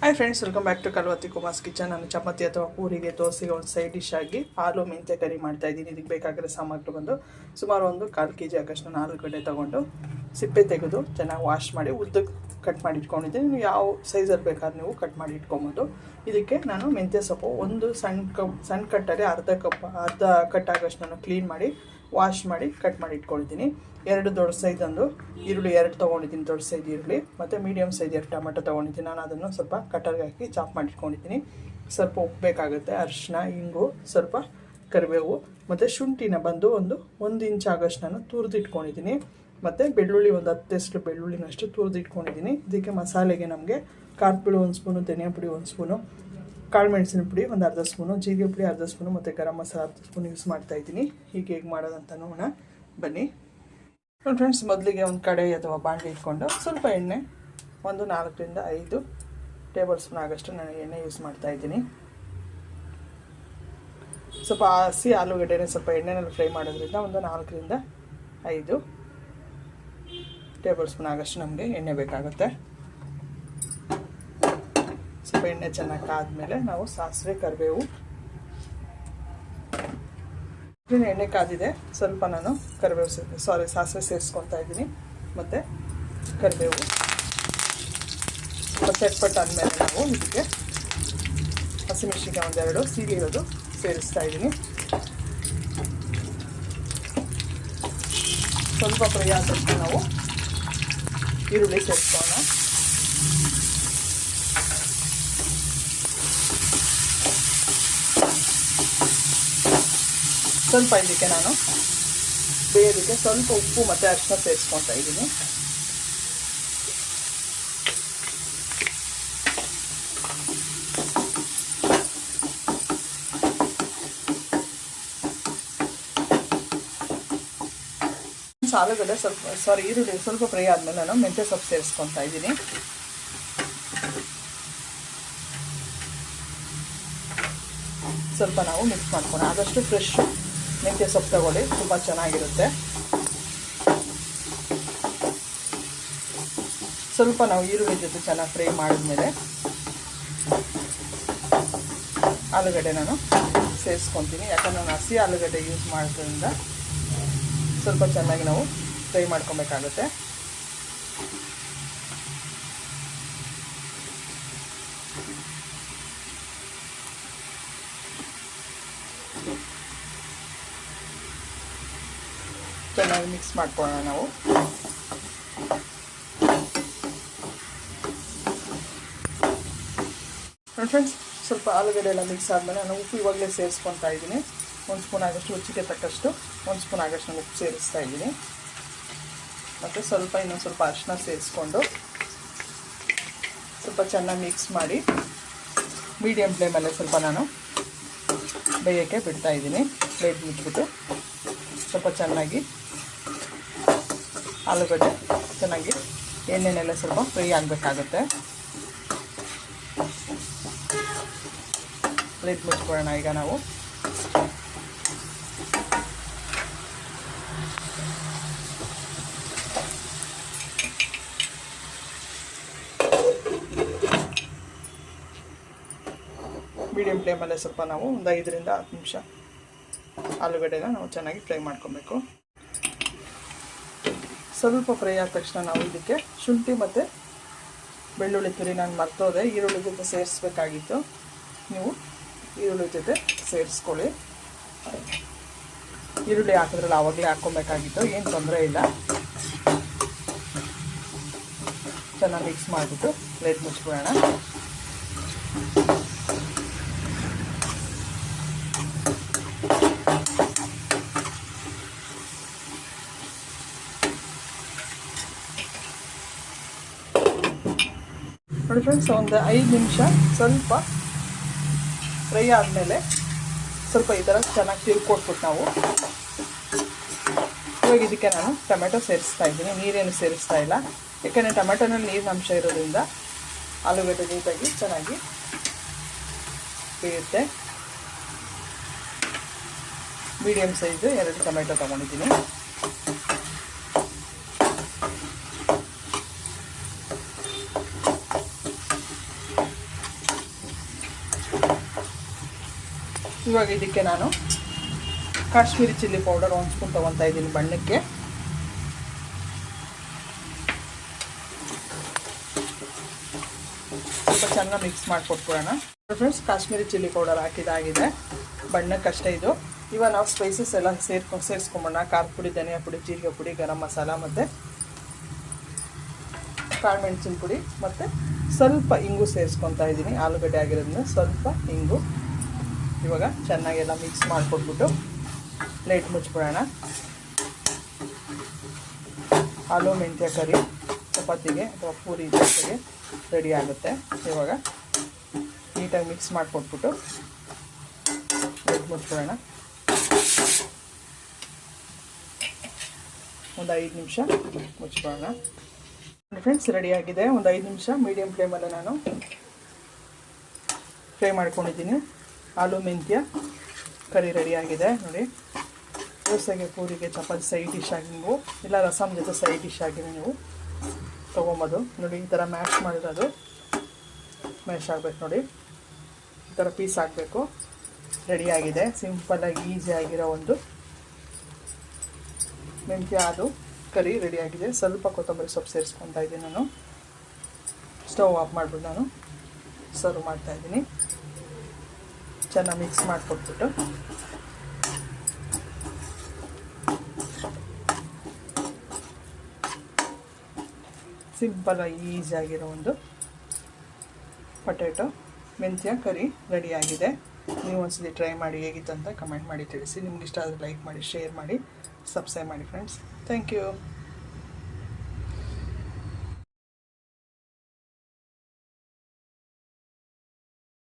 Hi friends welcome back to Kalvathi Kumar's kitchen ನಾನು ಚಪಾತಿ ಅಥವಾ ಪೂರಿಗೆ ದೋಸೆಗೆ ಒಂದು ಸೈಡ್ ಡಿಶ್ ಆಗಿ ಹಾಲು ಮೆಂತೆ ಕರಿ ಮಾಡ್ತಾ ಇದ್ದೀನಿ. ಇದಕ್ಕೆ ಬೇಕಾಗಿರೋ ಸಾಮಗ್ರಿ ಬಂದು ಸುಮಾರು ಒಂದು ಕಾಲು ಕೆ ಜಿ ಆಗಷ್ಟು ನಾಲ್ಕು ಗಡ್ಡೆ ತೊಗೊಂಡು ಸಿಪ್ಪೆ ತೆಗೆದು ಚೆನ್ನಾಗಿ ವಾಶ್ ಮಾಡಿ ಉದ್ದಕ್ಕೆ ಕಟ್ ಮಾಡಿ ಇಟ್ಕೊಂಡಿದ್ದೀನಿ ನೀವು ಯಾವ ಸೈಜಲ್ಲಿ ಬೇಕಾದ್ರೆ ನೀವು ಕಟ್ ಮಾಡಿ ಇಟ್ಕೊಬೋದು. ಇದಕ್ಕೆ ನಾನು ಮೆಂತ್ಯ ಸೊಪ್ಪು ಒಂದು ಸಣ್ಣ ಕಪ್, ಸಣ್ಣ ಕಟ್ಟಲ್ಲಿ ಅರ್ಧ ಕಪ್, ಅರ್ಧ ಕಟ್ ಆಗೋಷ್ಟು ನಾನು ಕ್ಲೀನ್ ಮಾಡಿ ವಾಶ್ ಮಾಡಿ ಕಟ್ ಮಾಡಿ ಇಟ್ಕೊಂಡಿದ್ದೀನಿ. ಎರಡು ದೊಡ್ಡ ಸೈಜೊಂದು ಈರುಳ್ಳಿ ಎರಡು ತೊಗೊಂಡಿದ್ದೀನಿ, ದೊಡ್ಡ ಸೈಜ್ ಈರುಳ್ಳಿ. ಮತ್ತು ಮೀಡಿಯಮ್ ಸೈಜ್ ಎರಡು ಟೊಮೆಟೊ ತೊಗೊಂಡಿದ್ದೀನಿ. ನಾನು ಅದನ್ನು ಸ್ವಲ್ಪ ಕಟ್ಟರ್ಗೆ ಹಾಕಿ ಚಾಪ್ ಮಾಡಿ ಇಟ್ಕೊಂಡಿದ್ದೀನಿ. ಸ್ವಲ್ಪ ಉಪ್ಪು ಬೇಕಾಗುತ್ತೆ ಅರಿಶಿನ ಇಂಗು, ಸ್ವಲ್ಪ ಕರಿಬೇವು. ಮತ್ತು ಶುಂಠಿನ ಬಂದು ಒಂದು ಒಂದು ಇಂಚ್ ಆಗೋಷ್ಟು ನಾನು ತುರಿದು ಇಟ್ಕೊಂಡಿದ್ದೀನಿ. ಮತ್ತು ಬೆಳ್ಳುಳ್ಳಿ ಒಂದು ಹತ್ತು ಬೆಳ್ಳುಳ್ಳಿನಷ್ಟು ತುರಿದು ಇಟ್ಕೊಂಡಿದ್ದೀನಿ. ಇದಕ್ಕೆ ಮಸಾಲೆಗೆ ನಮಗೆ ಖಾರದ ಪುಡಿ ಒಂದು ಸ್ಪೂನು, ಧನಿಯಾ ಪುಡಿ ಒಂದು ಸ್ಪೂನು, ಕಾಳು ಮೆಣಸಿನ ಪುಡಿ ಒಂದು ಅರ್ಧ ಸ್ಪೂನು, ಜೀರಿಗೆ ಪುಡಿ ಅರ್ಧ ಸ್ಪೂನು ಮತ್ತು ಗರಂ ಮಸಾಲ ಅರ್ಧ ಸ್ಪೂನ್ ಯೂಸ್ ಮಾಡ್ತಾಯಿದ್ದೀನಿ ಹೀಗೆ ಹೇಗೆ ಮಾಡೋದಂತ ನೋಡೋಣ. ಬನ್ನಿ. ನೋಡಿ ಫ್ರೆಂಡ್ಸ್ ಮೊದಲಿಗೆ ಒಂದು ಕಡೆ ಅಥವಾ ಬಾಂಡೆ ಇಟ್ಕೊಂಡು ಸ್ವಲ್ಪ ಎಣ್ಣೆ, ಒಂದು ನಾಲ್ಕರಿಂದ ಐದು ಟೇಬಲ್ ಸ್ಪೂನ್ ಆಗೋಷ್ಟು ನಾನು ಎಣ್ಣೆ ಯೂಸ್ ಮಾಡ್ತಾ ಇದ್ದೀನಿ. ಸ್ವಲ್ಪ ಹಸಿ ಆಲೂಗಡ್ಡೆನೇ ಸ್ವಲ್ಪ ಎಣ್ಣೆನಲ್ಲಿ ಫ್ರೈ ಮಾಡೋದ್ರಿಂದ ಒಂದು ನಾಲ್ಕರಿಂದ ಐದು ಟೇಬಲ್ ಸ್ಪೂನ್ ಆಗೋಷ್ಟು ನಮಗೆ ಎಣ್ಣೆ ಬೇಕಾಗುತ್ತೆ. ಸ್ವಲ್ಪ ಎಣ್ಣೆ ಚೆನ್ನಾಗಿ ಕಾದ್ಮೇಲೆ ನಾವು ಸಾಸಿವೆ, ಕರಿಬೇವು. ಎಣ್ಣೆ ಕಾದಿದೆ. ಸ್ವಲ್ಪ ನಾನು ಕರಿಬೇವು ಸಾರಿ ಸಾಸಿವೆ ಸೇರಿಸ್ಕೊತಾ ಇದ್ದೀನಿ. ಮತ್ತು ಕರಿಬೇವು. ಸ್ವಲ್ಪ ಚಟ್ಪಟ್ಟು ಆದಮೇಲೆ ನಾವು ಇದಕ್ಕೆ ಹಸಿಮೆಣಸಿನ್ಕಾಯಿ ಒಂದೆರಡು ಸೀಗಿರೋದು ಸೇರಿಸ್ತಾ ಇದ್ದೀನಿ. ಸ್ವಲ್ಪ ಫ್ರೈ ನಾವು ಈರುಳ್ಳಿ ಸೇರಿಸೋಣ ಸ್ವಲ್ಪ ಇದಕ್ಕೆ ನಾನು ಬೇಯೋದಕ್ಕೆ ಸ್ವಲ್ಪ ಉಪ್ಪು ಮತ್ತು ಅರಿಶಿನ ಸೇರಿಸ್ಕೊತಾ ಇದ್ದೀನಿ. ಆಲೂಗಡ್ಡೆ ಸ್ವಲ್ಪ ಸಾರಿ ಈರುಳ್ಳಿ ಸ್ವಲ್ಪ ಫ್ರೈ ಆದಮೇಲೆ ನಾನು ಮೆಂತ್ಯ ಸೊಪ್ಪು ಸೇರಿಸ್ಕೊತಾ ಇದ್ದೀನಿ. ಸ್ವಲ್ಪ ನಾವು ಮಿಕ್ಸ್ ಮಾಡ್ಕೊಳ್ಳೋಣ. ಆದಷ್ಟು ಫ್ರೆಶ್ ಮೆಂತ್ಯ ಸೊಪ್ಪು ತಗೊಳ್ಳಿ, ತುಂಬ ಚೆನ್ನಾಗಿರುತ್ತೆ. ಸ್ವಲ್ಪ ನಾವು ಈರುಳ್ಳಿ ಜೊತೆ ಚೆನ್ನಾಗಿ ಫ್ರೈ ಮಾಡಿದ್ಮೇಲೆ ಆಲೂಗಡ್ಡೆ ನಾನು ಸೇರಿಸ್ಕೊತೀನಿ. ಯಾಕಂದ್ರೆ ನಾನು ಹಸಿ ಆಲೂಗಡ್ಡೆ ಯೂಸ್ ಮಾಡೋದ್ರಿಂದ ಸ್ವಲ್ಪ ಚೆನ್ನಾಗಿ ನಾವು ಫ್ರೈ ಮಾಡ್ಕೊಬೇಕಾಗುತ್ತೆ. ಚೆನ್ನಾಗಿ ಮಿಕ್ಸ್ ಮಾಡ್ಕೊಳ್ಳೋಣ ನಾವು. ಫ್ರೆಂಡ್ಸ್ ಸ್ವಲ್ಪ ಆಲೂಗಡ್ಡೆ ಎಲ್ಲ ಮಿಕ್ಸ್ ಆದಮೇಲೆ ನಾನು ಉಪ್ಪು ಇವಾಗಲೇ ಸೇರಿಸ್ಕೊತಾ ಇದ್ದೀನಿ. ಒಂದು ಸ್ಪೂನ್ ಆಗೋಷ್ಟು ರುಚಿಗೆ ತಕ್ಕಷ್ಟು ಒಂದು ಸ್ಪೂನ್ ಆಗೋಷ್ಟು ನಾನು ಉಪ್ಪು ಸೇರಿಸ್ತಾ ಇದ್ದೀನಿ. ಮತ್ತು ಸ್ವಲ್ಪ ಇನ್ನೊಂದು ಸ್ವಲ್ಪ ಅರಿಶಿನ ಸೇರಿಸ್ಕೊಂಡು ಸ್ವಲ್ಪ ಚೆನ್ನಾಗಿ ಮಿಕ್ಸ್ ಮಾಡಿ ಮೀಡಿಯಮ್ ಫ್ಲೇಮಲ್ಲೇ ಸ್ವಲ್ಪ ನಾನು ಬೇಯೋಕ್ಕೆ ಬಿಡ್ತಾ ಇದ್ದೀನಿ. ಪ್ಲೇಟ್ ಬಿಟ್ಬಿಟ್ಟು ಸ್ವಲ್ಪ ಚೆನ್ನಾಗಿ ಆಲೂಗಡ್ಡೆ ಚೆನ್ನಾಗಿ ಎಣ್ಣೆನೆಲ್ಲ ಸ್ವಲ್ಪ ಫ್ರೈ ಆಗಬೇಕಾಗುತ್ತೆ. ಪ್ಲೇಟ್ ಮುಚ್ಕೊಳ್ಳೋಣ ಈಗ ನಾವು. ಮೀಡಿಯಮ್ ಫ್ಲೇಮಲ್ಲೇ ಸ್ವಲ್ಪ ನಾವು ಒಂದು ಐದರಿಂದ ಹತ್ತು ನಿಮಿಷ ಆಲೂಗಡ್ಡೆನ ನಾವು ಚೆನ್ನಾಗಿ ಫ್ರೈ ಮಾಡ್ಕೊಬೇಕು. ಸ್ವಲ್ಪ ಫ್ರೈ ಆದ ತಕ್ಷಣ ನಾವು ಇದಕ್ಕೆ ಶುಂಠಿ ಮತ್ತು ಬೆಳ್ಳುಳ್ಳಿ ತುರಿ ನಾನು ಮರ್ತೋದೆ, ಈರುಳ್ಳಿ ಜೊತೆ ಸೇರಿಸ್ಬೇಕಾಗಿತ್ತು. ನೀವು ಈರುಳ್ಳಿ ಜೊತೆ ಸೇರಿಸ್ಕೊಳ್ಳಿ. ಈರುಳ್ಳಿ ಹಾಕಿದ್ರಲ್ಲ ಆವಾಗಲೇ ಹಾಕ್ಕೊಬೇಕಾಗಿತ್ತು, ಏನು ತೊಂದರೆ ಇಲ್ಲ. ಚೆನ್ನಾಗಿ ಮಿಕ್ಸ್ ಮಾಡಿಬಿಟ್ಟು ಪ್ಲೇಟ್ ಮುಚ್ಬಿಡೋಣ ನೋಡಿ ಫ್ರೆಂಡ್ಸ್ ಒಂದು ಐದು ನಿಮಿಷ ಸ್ವಲ್ಪ ಫ್ರೈ ಆದಮೇಲೆ ಸ್ವಲ್ಪ ಈ ಥರ ಚೆನ್ನಾಗಿ ತಿರ್ಕೊಟ್ಬಿಟ್ಟು ನಾವು ಇವಾಗ ಇದಕ್ಕೆ ನಾನು ಟೊಮೆಟೊ ಸೇರಿಸ್ತಾ ಇದ್ದೀನಿ. ನೀರೇನು ಸೇರಿಸ್ತಾ ಇಲ್ಲ. ಯಾಕೆಂದರೆ ಟೊಮೆಟೊನಲ್ಲಿ ನೀರಿನ ಅಂಶ ಇರೋದ್ರಿಂದ ಆಲೂಗಡ್ಡೆ ನೀಟಾಗಿ ಚೆನ್ನಾಗಿ ಬೇಯುತ್ತೆ. ಮೀಡಿಯಮ್ ಸೈಜು ಎರಡು ಟೊಮೆಟೊ ತೊಗೊಂಡಿದ್ದೀನಿ. ಇವಾಗ ಇದಕ್ಕೆ ನಾನು ಕಾಶ್ಮೀರಿ ಚಿಲ್ಲಿ ಪೌಡರ್ ಒಂದು ಸ್ಪೂನ್ ತೊಗೊತಾ ಇದ್ದೀನಿ ಬಣ್ಣಕ್ಕೆ. ಸ್ವಲ್ಪ ಚೆನ್ನಾಗಿ ಮಿಕ್ಸ್ ಮಾಡಿಕೊಟ್ಬಿಡೋಣ. ಫ್ರೆಂಡ್ಸ್ ಕಾಶ್ಮೀರಿ ಚಿಲ್ಲಿ ಪೌಡರ್ ಹಾಕಿದಾಗಿದೆ. ಬಣ್ಣಕ್ಕಷ್ಟೇ ಇದು. ಇವಾಗ ನಾವು ಸ್ಪೈಸಸ್ ಎಲ್ಲ ಸೇರ್ಕೊಂಡು ಸೇರಿಸ್ಕೊಂಬೋಣ ಖಾರ ಪುಡಿ, ಧನಿಯಾ ಪುಡಿ, ಜೀರಿಗೆ ಪುಡಿ, ಗರಂ ಮಸಾಲ ಮತ್ತು ಕಾಳುಮೆಣಸಿನ ಪುಡಿ ಮತ್ತು ಸ್ವಲ್ಪ ಇಂಗು ಸೇರಿಸ್ಕೊತಾ ಇದ್ದೀನಿ. ಆಲೂಗಡ್ಡೆ ಆಗಿರೋದ್ರಿಂದ ಸ್ವಲ್ಪ ಇಂಗು. ಇವಾಗ ಚೆನ್ನಾಗೆಲ್ಲ ಮಿಕ್ಸ್ ಮಾಡಿಕೊಟ್ಬಿಟ್ಟು ಪ್ಲೇಟ್ ಮುಚ್ಬಿಡೋಣ. ಆಲೂ ಮೆಂತ್ಯ, ಕರಿ, ಚಪಾತಿಗೆ ಅಥವಾ ಪೂರಿ ಜೊತೆಗೆ ರೆಡಿ ಆಗುತ್ತೆ ಇವಾಗ. ನೀಟಾಗಿ ಮಿಕ್ಸ್ ಮಾಡಿಕೊಟ್ಬಿಟ್ಟು ಪ್ಲೇಟ್ ಮುಚ್ಬಿಡೋಣ. ಒಂದು ಐದು ನಿಮಿಷ ಮುಚ್ಕೊಳ್ಳೋಣ ಫ್ರೆಂಡ್ಸ್ ರೆಡಿಯಾಗಿದೆ ಒಂದು ಐದು ನಿಮಿಷ ಮೀಡಿಯಂ ಫ್ಲೇಮಲ್ಲಿ ನಾನು ಫ್ರೈ ಮಾಡ್ಕೊಂಡಿದ್ದೀನಿ. ಆಲೂ ಮೆಂತ್ಯ ಕರಿ ರೆಡಿಯಾಗಿದೆ, ನೋಡಿ. ದೋಸೆಗೆ ಪೂರಿಗೆ ಚಪಾತಿ ಸೈಡ್ ಡಿಶ್ ಆಗಿ ನೀವು, ಇಲ್ಲ ರಸಮ್ ಜೊತೆ ಸೈಡ್ ಡಿಶ್ ಆಗಿ ನೀವು ತೊಗೊಬೋದು. ನೋಡಿ, ಈ ಥರ ಮ್ಯಾಶ್ ಮಾಡಿರೋದು ಮ್ಯಾಶ್ ಆಗಬೇಕು, ನೋಡಿ. ಈ ಥರ ಪೀಸ್ ಹಾಕಬೇಕು. ರೆಡಿಯಾಗಿದೆ. ಸಿಂಪಲ್ಲಾಗಿ ಈಸಿ ಆಗಿರೋ ಒಂದು ಮೆಂತ್ಯ ಅದು ಕರಿ ರೆಡಿಯಾಗಿದೆ. ಸ್ವಲ್ಪ ಕೊತ್ತಂಬರಿ ಸೊಪ್ಪು ಸೇರಿಸ್ಕೊತಾ ಇದ್ದೀನಿ ನಾನು. ಸ್ಟವ್ ಆಫ್ ಮಾಡ್ಬಿಟ್ಟು ನಾನು ಸರ್ವ್ ಮಾಡ್ತಾಯಿದ್ದೀನಿ ಚೆನ್ನಾಗಿ ಮಿಕ್ಸ್ ಮಾಡಿಕೊಟ್ಬಿಟ್ಟು. ಸಿಂಪಲಾಗಿ ಈಸಿಯಾಗಿರೋ ಒಂದು ಪೊಟ್ಯಾಟೊ, ಮೆಂತ್ಯ, ಕರಿ ರೆಡಿಯಾಗಿದೆ ನೀವು ಒಂದ್ಸಲಿ ಟ್ರೈ ಮಾಡಿ ಹೇಗಿತ್ತು ಅಂತ ಕಮೆಂಟ್ ಮಾಡಿ ತಿಳಿಸಿ. ನಿಮ್ಗೆ ಇಷ್ಟ ಆದರೆ ಲೈಕ್ ಮಾಡಿ, ಶೇರ್ ಮಾಡಿ, ಸಬ್ಸ್ಕ್ರೈಬ್ ಮಾಡಿ ಫ್ರೆಂಡ್ಸ್. Thank you.